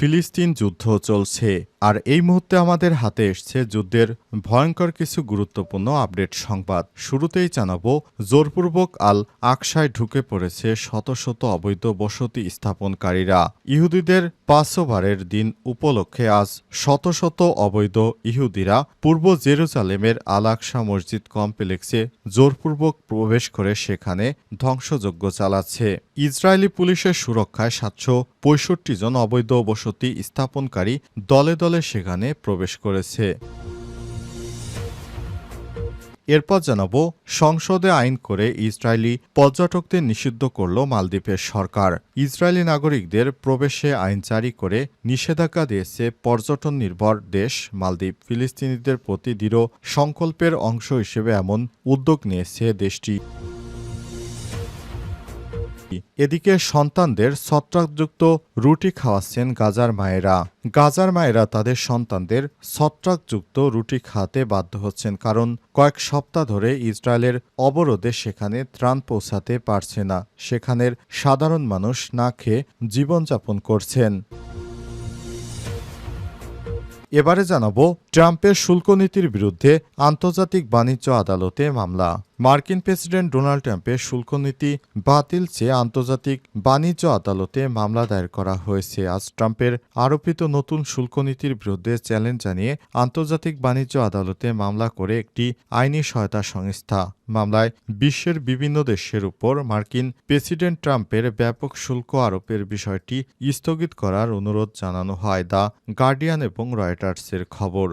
ফিলিস্তিন যুদ্ধ চলছে, আর এই মুহূর্তে আমাদের হাতে এসছে যুদ্ধের ভয়ঙ্কর কিছু গুরুত্বপূর্ণ আপডেট সংবাদ। শুরুতেই জানাব, জোরপূর্বক আল আকসায় ঢুকে পড়েছে শত শত অবৈধ বসতি স্থাপনকারীরা। ইহুদিদের পাঁচশোবারের দিন উপলক্ষে আজ শত শত অবৈধ ইহুদিরা পূর্ব জেরুজালেমের আল আকসা মসজিদ কমপ্লেক্সে জোরপূর্বক প্রবেশ করে সেখানে ধ্বংসযজ্ঞ চালাচ্ছে। ইসরায়েলি পুলিশের সুরক্ষায় সাতশো পঁয়ষট্টি জন অবৈধ বসতি স্থাপনকারী দলে দলে সেখানে প্রবেশ করেছে। এরপর জানাব, সংসদে আইন করে ইসরায়েলি পর্যটকদের নিষিদ্ধ করল মালদ্বীপের সরকার। ইসরায়েলি নাগরিকদের প্রবেশে আইন জারি করে নিষেধাজ্ঞা দিয়েছে পর্যটন নির্ভর দেশ মালদ্বীপ। ফিলিস্তিনিদের প্রতি দৃঢ় সংকল্পের অংশ হিসেবে এমন উদ্যোগ নিয়েছে দেশটি। এদিকে সন্তানদের ছত্রাকযুক্ত রুটি খাওয়াচ্ছেন গাজার মায়েরা। গাজার মায়েরা তাদের সন্তানদের ছত্রাকযুক্ত রুটি খাওয়াতে বাধ্য হচ্ছেন কারণ কয়েক সপ্তাহ ধরে ইসরায়েলের অবরোধে সেখানে ত্রাণ পৌঁছাতে পারছে না। সেখানের সাধারণ মানুষ না খেয়ে জীবনযাপন করছেন। এবারে জানাব, ট্রাম্পের শুল্ক নীতির বিরুদ্ধে আন্তর্জাতিক বাণিজ্য আদালতে মামলা। মার্কিন প্রেসিডেন্ট ডোনাল্ড ট্রাম্পের শুল্ক নীতি বাতিল চেয়ে আন্তর্জাতিক বাণিজ্য আদালতে মামলা দায়ের করা হয়েছে। আজ ট্রাম্পের আরোপিত নতুন শুল্ক নীতির বিরুদ্ধে চ্যালেঞ্জ জানিয়ে আন্তর্জাতিক বাণিজ্য আদালতে মামলা করে একটি আইনি সহায়তা সংস্থা। মামলায় বিশ্বের বিভিন্ন দেশের উপর মার্কিন প্রেসিডেন্ট ট্রাম্পের ব্যাপক শুল্ক আরোপের বিষয়টি স্থগিত করার অনুরোধ জানানো হয়, দ্য গার্ডিয়ান এবং রয়টার্সের খবর।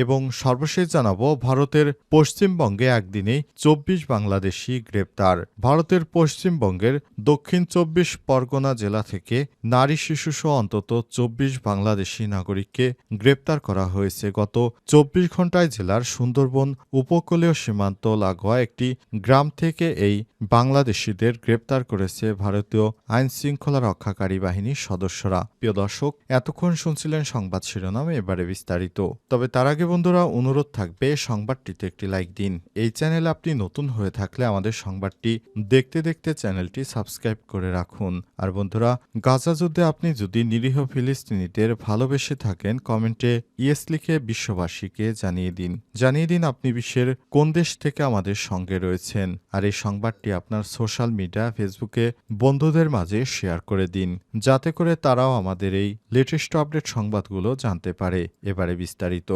এবং সর্বশেষ জানাব ভারতের পশ্চিমবঙ্গে একদিনে চব্বিশ বাংলাদেশি গ্রেপ্তার। ভারতের পশ্চিমবঙ্গের দক্ষিণ চব্বিশ পরগনা জেলা থেকে নারী শিশুসহ অন্তত চব্বিশ বাংলাদেশি নাগরিককে গ্রেপ্তার করা হয়েছে। গত চব্বিশ ঘন্টায় জেলার সুন্দরবন উপকূলীয় সীমান্ত লাগোয়া একটি গ্রাম থেকে এই বাংলাদেশিদের গ্রেপ্তার করেছে ভারতীয় আইন শৃঙ্খলা রক্ষাকারী বাহিনীর সদস্যরা। প্রিয় দর্শক, এতক্ষণ শুনছিলেন সংবাদ শিরোনাম, এবারে বিস্তারিত। তবে তার আগে বন্ধুরা, অনুরোধ থাকবে সংবাদটিতে একটি লাইক দিন। এই চ্যানেলে আপনি নতুন হয়ে থাকলে আমাদের সংবাদটি দেখতে দেখতে চ্যানেলটি সাবস্ক্রাইব করে রাখুন। আর বন্ধুরা, গাজা যুদ্ধে আপনি যদি নিরীহ ফিলিস্তিনিদের ভালোবেসে থাকেন কমেন্টে ইয়েস লিখে বিশ্ববাসীকে জানিয়ে দিন। জানিয়ে দিন আপনি বিশ্বের কোন দেশ থেকে আমাদের সঙ্গে রয়েছেন। আর এই সংবাদটি আপনার সোশ্যাল মিডিয়া ফেসবুকে বন্ধুদের মাঝে শেয়ার করে দিন। যাতে করে তারাও আমাদের এই লেটেস্ট আপডেট সংবাদগুলো জানতে পারে। এবারে বিস্তারিত।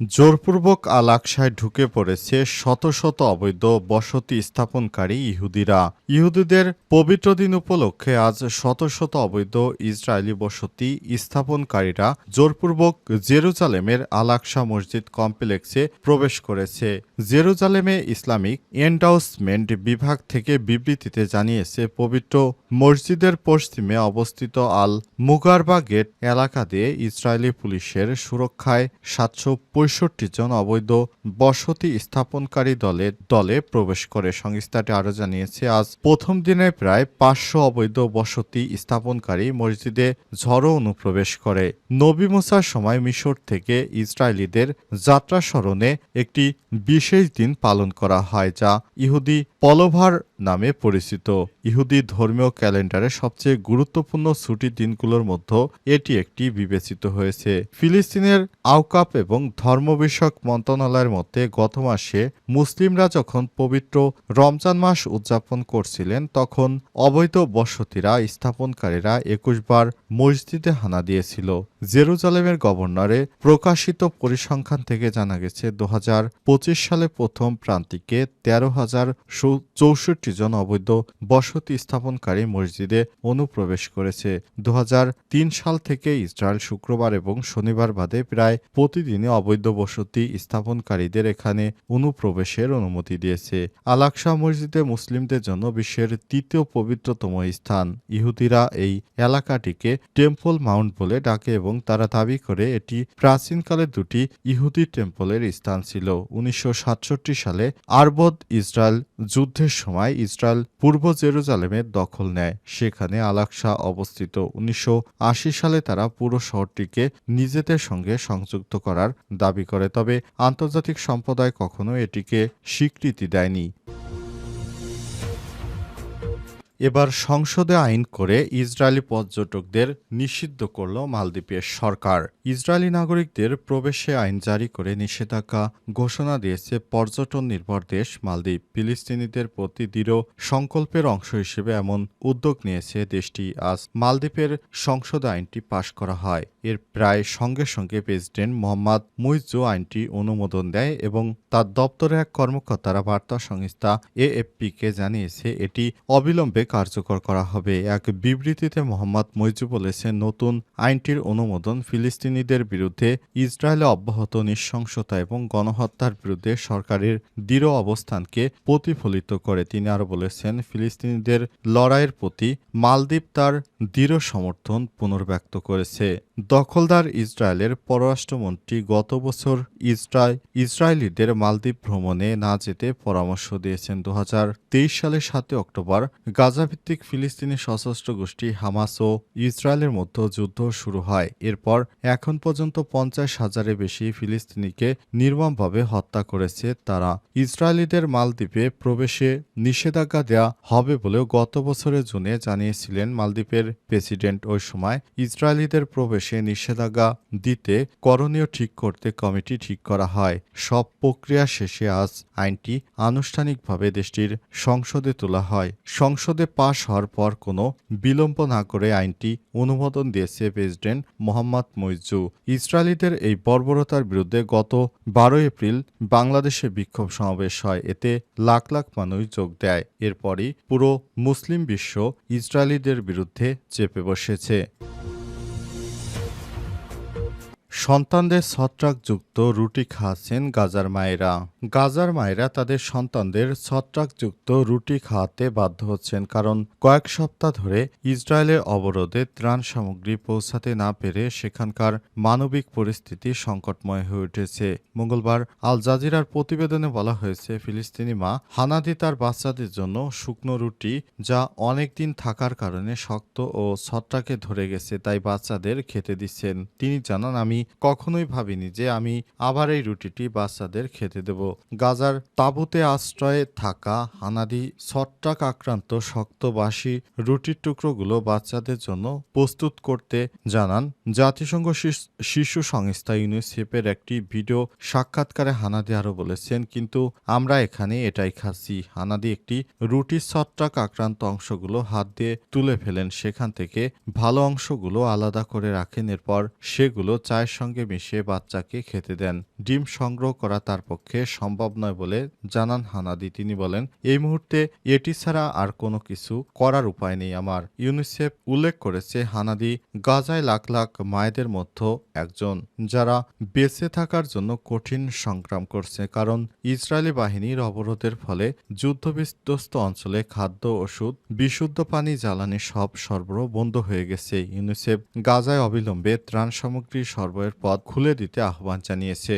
জোরপূর্বক আল ঢুকে পড়েছে শত শত অবৈধ বসতি স্থাপনকারী ইহুদিরা। ইহুদিদের পবিত্র দিন উপলক্ষে আজ শত শত অবৈধ ইসরায়েলি বসতি স্থাপনকারীরা জোরপূর্বক জেরুজালেমের আল মসজিদ কমপ্লেক্সে প্রবেশ করেছে। জেরুজালেমে ইসলামিক এন্ডাউসমেন্ট বিভাগ থেকে বিবৃতিতে জানিয়েছে, পবিত্র মসজিদের পশ্চিমে অবস্থিত আল মুগারবা গেট এলাকা দিয়ে ইসরায়েলি পুলিশের সুরক্ষায় সাতশো পঁয়ষট্টি জন অবৈধ বসতি স্থাপনকারী দলের দলে প্রবেশ করে। সংস্থাটি আরও জানিয়েছে, আজ প্রথম দিনে প্রায় পাঁচশো অবৈধ বসতি স্থাপনকারী মসজিদে ঝড়ো অনুপ্রবেশ করে। নবী মুসার সময় মিশর থেকে ইসরায়েলিদের যাত্রা স্মরণে একটি বিশেষ দিন পালন করা হয়, যা ইহুদি পলোভার নামে পরিচিত ইহুদি ধর্মীয় ক্যালেন্ডারে সবচেয়ে গুরুত্বপূর্ণ ছুটির দিনগুলোর মধ্যে এটি একটি বিবেচিত হয়েছে। ফিলিস্তিনের আওকাপ এবং ধর্ম বিষয়ক মন্ত্রণালয়ের মধ্যে গত মাসে মুসলিমরা যখন পবিত্র রমজান মাস উদযাপন করছিলেন, তখন অবৈধ বসতিরা, স্থাপনকারীরা একুশ বার মসজিদে হানা দিয়েছিল। জেরুজালেমের গভর্নরে প্রকাশিত পরিসংখ্যান থেকে জানা গেছে, দু হাজার পঁচিশ সালে প্রথম প্রান্তিকে তেরো হাজার চৌষট্টি জন অবৈধ বসতি স্থাপনকারী মসজিদে অনুপ্রবেশ করেছে। দু সাল থেকে ইসরায়েল শুক্রবার এবং শনিবার বাদে প্রায় প্রতিদিনই অবৈধ বসতি স্থাপনকারীদের এখানে অনুপ্রবেশের অনুমতি দিয়েছে। আলাকসা মসজিদে মুসলিমদের জন্য বিশ্বের তৃতীয় পবিত্রতম স্থান। ইহুদিরা এই এলাকাটিকে টেম্পল মাউন্ট বলে ডাকে এবং তারা দাবি করে এটি প্রাচীনকালে দুটি ইহুদি টেম্পলের স্থান ছিল। উনিশশো সাতষট্টি সালে আরবদ ইসরায়েল যুদ্ধের সময় ইসরায়েল পূর্ব জেরুজালেমের দখল নেয়। সেখানে আলাকসা অবস্থিত। উনিশশো আশি সালে তারা পুরো শহরটিকে নিজেদের সঙ্গে সংযুক্ত করার দাবি করে, তবে আন্তর্জাতিক সম্প্রদায় কখনো এটিকে স্বীকৃতি দেয়নি। এবার সংসদে আইন করে ইসরায়েলি পর্যটকদের নিষিদ্ধ করল মালদ্বীপের সরকার। ইসরায়েলি নাগরিকদের প্রবেশে আইন জারি করে নিষেধাজ্ঞা ঘোষণা দিয়েছে পর্যটন নির্ভর দেশ মালদ্বীপ। ফিলিস্তিনিদের প্রতি দৃঢ় সংকল্পের অংশ হিসেবে এমন উদ্যোগ নিয়েছে দেশটি। আজ মালদ্বীপের সংসদে আইনটি পাশ করা হয়। এর প্রায় সঙ্গে সঙ্গে প্রেসিডেন্ট মোহাম্মদ মুইজু আইনটি অনুমোদন দেয় এবং তার দপ্তরের এক কর্মকর্তারা বার্তা সংস্থা এএফপিকে জানিয়েছে, এটি অবিলম্বে কার্যকর করা হবে। এক বিবৃতিতে মোহাম্মদ মইজু বলেছেন, নতুন আইনটির অনুমোদন ফিলিস্তিনিদের বিরুদ্ধে ইসরায়েলে অব্যাহত নৃশংসতা এবং গণহত্যার বিরুদ্ধে সরকারের দৃঢ় অবস্থানকে প্রতিফলিত করে। তিনি আরও বলেছেন, ফিলিস্তিনিদের লড়াইয়ের প্রতি মালদ্বীপ তার দৃঢ় সমর্থন পুনর্ব্যক্ত করেছে। দখলদার ইসরায়েলের পররাষ্ট্রমন্ত্রী গত বছর ইসরায়েল ইসরায়েলিদের মালদ্বীপ ভ্রমণে না যেতে পরামর্শ দিয়েছেন দু হাজার তেইশ সালের সাতই অক্টোবর। গাজাভিত্তিক ফিলিস্তিনি সশস্ত্র গোষ্ঠী হামাস ও ইসরায়েলের মধ্যে যুদ্ধ শুরু হয়। এরপর এখন পর্যন্ত পঞ্চাশ হাজারের বেশি ফিলিস্তিনিকে নির্মমভাবে হত্যা করেছে তারা। ইসরায়েলিদের মালদ্বীপে প্রবেশে নিষেধাজ্ঞা দেয়া হবে বলেও গত বছরের জুনে জানিয়েছিলেন মালদ্বীপের প্রেসিডেন্ট ওই সময় ইসরায়েলিদের প্রবেশে নিষেধাজ্ঞা দিতে করণীয় ঠিক করতে কমিটি ঠিক করা হয়। সব প্রক্রিয়া শেষে আজ আইনটি আনুষ্ঠানিকভাবে দেশটির সংসদে তোলা হয়। সংসদে পাশ হওয়ার পর কোনো বিলম্ব না করে আইনটি অনুমোদন দিয়েছে প্রেসিডেন্ট মোহাম্মদ মইজু। ইসরায়েলিদের এই বর্বরতার বিরুদ্ধে গত বারো এপ্রিল বাংলাদেশে বিক্ষোভ সমাবেশ হয়। এতে লাখ লাখ মানুষ যোগ দেয়। এরপরই পুরো মুসলিম বিশ্ব ইসরায়েলিদের বিরুদ্ধে চেপে বসেছে। সন্তানদের ছত্রাকযুক্ত রুটি খাওয়াচ্ছেন গাজার মায়েরা। গাজার মায়েরা তাদের সন্তানদের ছত্রাকযুক্ত রুটি খাওয়াতে বাধ্য হচ্ছেন কারণ কয়েক সপ্তাহ ধরে ইসরায়েলের অবরোধে ত্রাণ সামগ্রী পৌঁছাতে না পেরে সেখানকার মানবিক পরিস্থিতি সংকটময় হয়ে উঠেছে। মঙ্গলবার আল জাজিরার প্রতিবেদনে বলা হয়েছে, ফিলিস্তিনি মা হানাদি তার বাচ্চাদের জন্য শুকনো রুটি যা অনেকদিন থাকার কারণে শক্ত ও ছত্রাকে ধরে গেছে, তাই বাচ্চাদের খেতে দিচ্ছেন। তিনি জানান, আমি কখনোই ভাবিনি যে আমি আবার এই রুটিটি বাচ্চাদের খেতে দেব। গাজার তাঁবুতে আশ্রয়ে থাকা হানাদি ছট্টাক আক্রান্ত শক্ত বাসি রুটির টুকরোগুলো বাচ্চাদের জন্য প্রস্তুত করতে জানান জাতিসংঘ শিশ- শিশু সংস্থা ইউনিসেফের একটি ভিডিও। সাক্ষাৎকারে হানাদি আরও বলেছেন, কিন্তু আমরা এখানে এটাই খাচ্ছি। হানাদি একটি রুটির ছট্টাক আক্রান্ত অংশগুলো হাত দিয়ে তুলে ফেলেন। সেখান থেকে ভালো অংশগুলো আলাদা করে রাখেন। এরপর সেগুলো চায়ের সঙ্গে মিশিয়ে বাচ্চাকে খেতে দেন। ডিম সংগ্রহ করা তার পক্ষে সম্ভব নয় বলে জানান হানাদি। তিনি বলেন, এই মুহূর্তে এটি ছাড়া আর কোনো কিছু করার উপায় নেই আমার। ইউনিসেফ উল্লেখ করেছে, হানাদি গাজায় লাখ লাখ মায়েদের মধ্যে একজন, যারা বেঁচে থাকার জন্য কঠিন সংগ্রাম করছে। কারণ ইসরায়েলি বাহিনীর অবরোধের ফলে যুদ্ধবিধ্বস্ত অঞ্চলে খাদ্য, ওষুধ, বিশুদ্ধ পানি, জ্বালানি সব সরবরাহ বন্ধ হয়ে গেছে। ইউনিসেফ গাজায় অবিলম্বে ত্রাণ সামগ্রী পথ খুলে দিতে আহ্বান জানিয়েছে।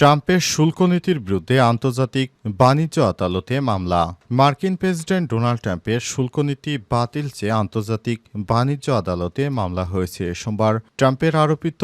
ট্রাম্পের শুল্ক নীতির বিরুদ্ধে আন্তর্জাতিক বাণিজ্য আদালতে মামলা। মার্কিন প্রেসিডেন্ট ডোনাল্ড ট্রাম্পের শুল্ক নীতি বাতিল চেয়ে আন্তর্জাতিক বাণিজ্য আদালতে মামলা হয়েছে। সোমবার ট্রাম্পের আরোপিত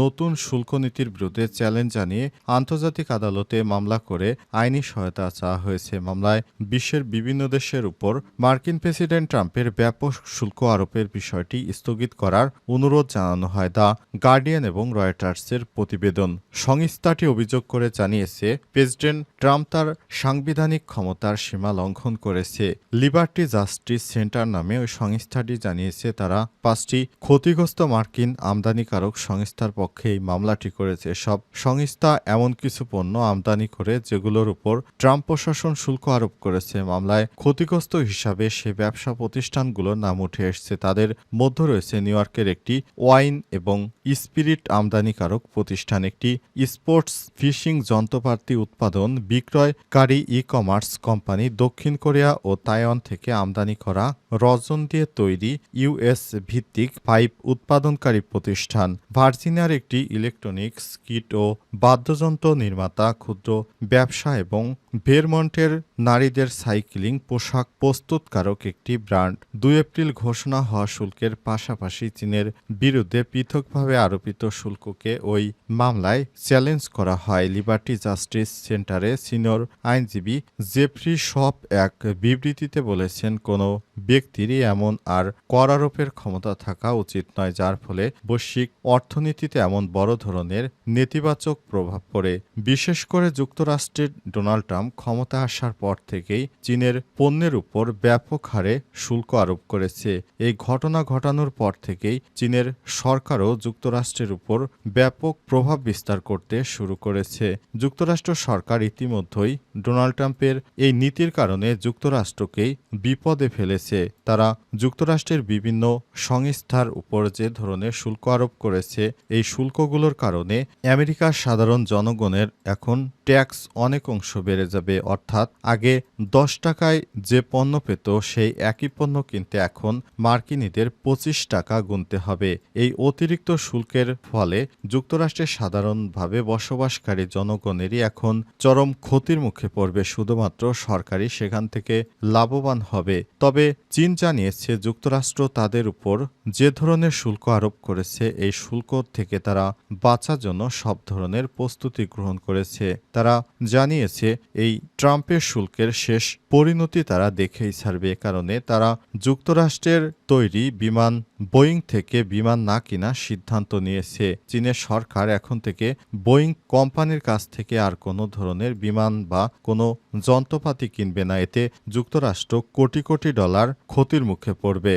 নতুন শুল্ক নীতির বিরুদ্ধে চ্যালেঞ্জ জানিয়ে আন্তর্জাতিক আদালতে মামলা করে আইনি সহায়তা চাওয়া হয়েছে। মামলায় বিশ্বের বিভিন্ন দেশের উপর মার্কিন প্রেসিডেন্ট ট্রাম্পের ব্যাপক শুল্ক আরোপের বিষয়টি স্থগিত করার অনুরোধ জানানো হয়। দ্য গার্ডিয়ান এবং রয়টার্সের প্রতিবেদন। সংস্থাটি অভিযোগ করে জানিয়েছে, প্রেসিডেন্ট ট্রাম্প তার সাংবিধানিক ক্ষমতার সীমা লঙ্ঘন করেছে। লিবার্টি জাস্টিস সেন্টার নামে ওই সংস্থাটি জানিয়েছে, তারা পাঁচটি ক্ষতিগ্রস্ত মার্কিন আমদানিকারক সংস্থার পক্ষে এই মামলাটি করেছে। সব সংস্থা এমন কিছু পণ্য আমদানি করে, যেগুলোর উপর ট্রাম্প প্রশাসন শুল্ক আরোপ করেছে। মামলায় ক্ষতিগ্রস্ত হিসাবে সে ব্যবসা প্রতিষ্ঠানগুলোর নাম উঠে এসেছে। তাদের মধ্যে রয়েছে নিউ ইয়র্কের একটি ওয়াইন এবং স্পিরিট আমদানিকারক প্রতিষ্ঠান, একটি স্পোর্টস ফিশিং যন্ত্রপাতি উৎপাদন বিক্রয়কারী ই কমার্স কোম্পানি দক্ষিণ কোরিয়া ও তাইওয়ান থেকে আমদানি করা রজন দিয়ে তৈরি ইউএস ভিত্তিক পাইপ উৎপাদনকারী প্রতিষ্ঠান। ভার্জিনিয়ার একটি ইলেকট্রনিক্স কিট ও বাদ্যযন্ত্র নির্মাতা, ক্ষুদ্র ব্যবসা এবং ভেরমন্টের নারীদের সাইক্লিং পোশাক প্রস্তুতকারক একটি ব্র্যান্ড। দুই এপ্রিল ঘোষণা হওয়া শুল্কের পাশাপাশি চীনের বিরুদ্ধে পৃথকভাবে আরোপিত শুল্ককে ওই মামলায় চ্যালেঞ্জ করা হয়। লিবার্টি জাস্টিস সেন্টারে সিনিয়র আইনজীবী জেফ্রি শপ এক বিবৃতিতে বলেছেন, কোনো ব্যক্তিরই এমন আর কর আরোপের ক্ষমতা থাকা উচিত নয়, যার ফলে বৈশ্বিক অর্থনীতিতে এমন বড় ধরনের নেতিবাচক প্রভাব পড়ে। বিশেষ করে যুক্তরাষ্ট্রের ডোনাল্ড ট্রাম্প ক্ষমতা আসার পর থেকেই চীনের পণ্যের উপর ব্যাপক হারে শুল্ক আরোপ করেছে। এই ঘটনা ঘটানোর পর থেকেই চীনের সরকারও যুক্তরাষ্ট্রের উপর ব্যাপক প্রভাব বিস্তার করতে শুরু করেছে। যুক্তরাষ্ট্র সরকার ইতিমধ্যেই ডোনাল্ড ট্রাম্পের এই নীতির কারণে যুক্তরাষ্ট্রকেই বিপদে ফেলেছে। তারা যুক্তরাষ্ট্রের বিভিন্ন সংস্থার উপর যে ধরনের শুল্ক আরোপ করেছে, এই শুল্কগুলোর কারণে আমেরিকার সাধারণ জনগণের এখন ট্যাক্স অনেক অংশ বেড়ে যাবে। অর্থাৎ আগে দশ টাকায় যে পণ্য পেত, সেই একই পণ্য কিনতে এখন মার্কিনীদের পঁচিশ টাকা গুনতে হবে। এই অতিরিক্ত শুল্কের ফলে যুক্তরাষ্ট্রের সাধারণভাবে বসবাসকারী জনগণেরই এখন চরম ক্ষতির মুখে পড়বে, শুধুমাত্র সরকারি সেখান থেকে লাভবান হবে। তবে চীন জানিয়েছে যুক্তরাষ্ট্র তাদের উপর যে ধরনের শুল্ক আরোপ করেছে, এই শুল্ক থেকে তারা বাঁচার জন্য সব ধরনের প্রস্তুতি গ্রহণ করেছে। তারা জানিয়েছে, এই ট্রাম্পের শুল্কের শেষ পরিণতি তারা দেখেই ছাড়বে। কারণে তারা যুক্তরাষ্ট্রের তৈরি বিমান, বোয়িং থেকে বিমান না কেনার সিদ্ধান্ত নিয়েছে চীনের সরকার। এখন থেকে বোয়িং কোম্পানির কাছ থেকে আর কোনো ধরনের বিমান বা কোনো যন্ত্রপাতি কিনবে না। এতে যুক্তরাষ্ট্র কোটি কোটি ডলার ক্ষতির মুখে পড়বে।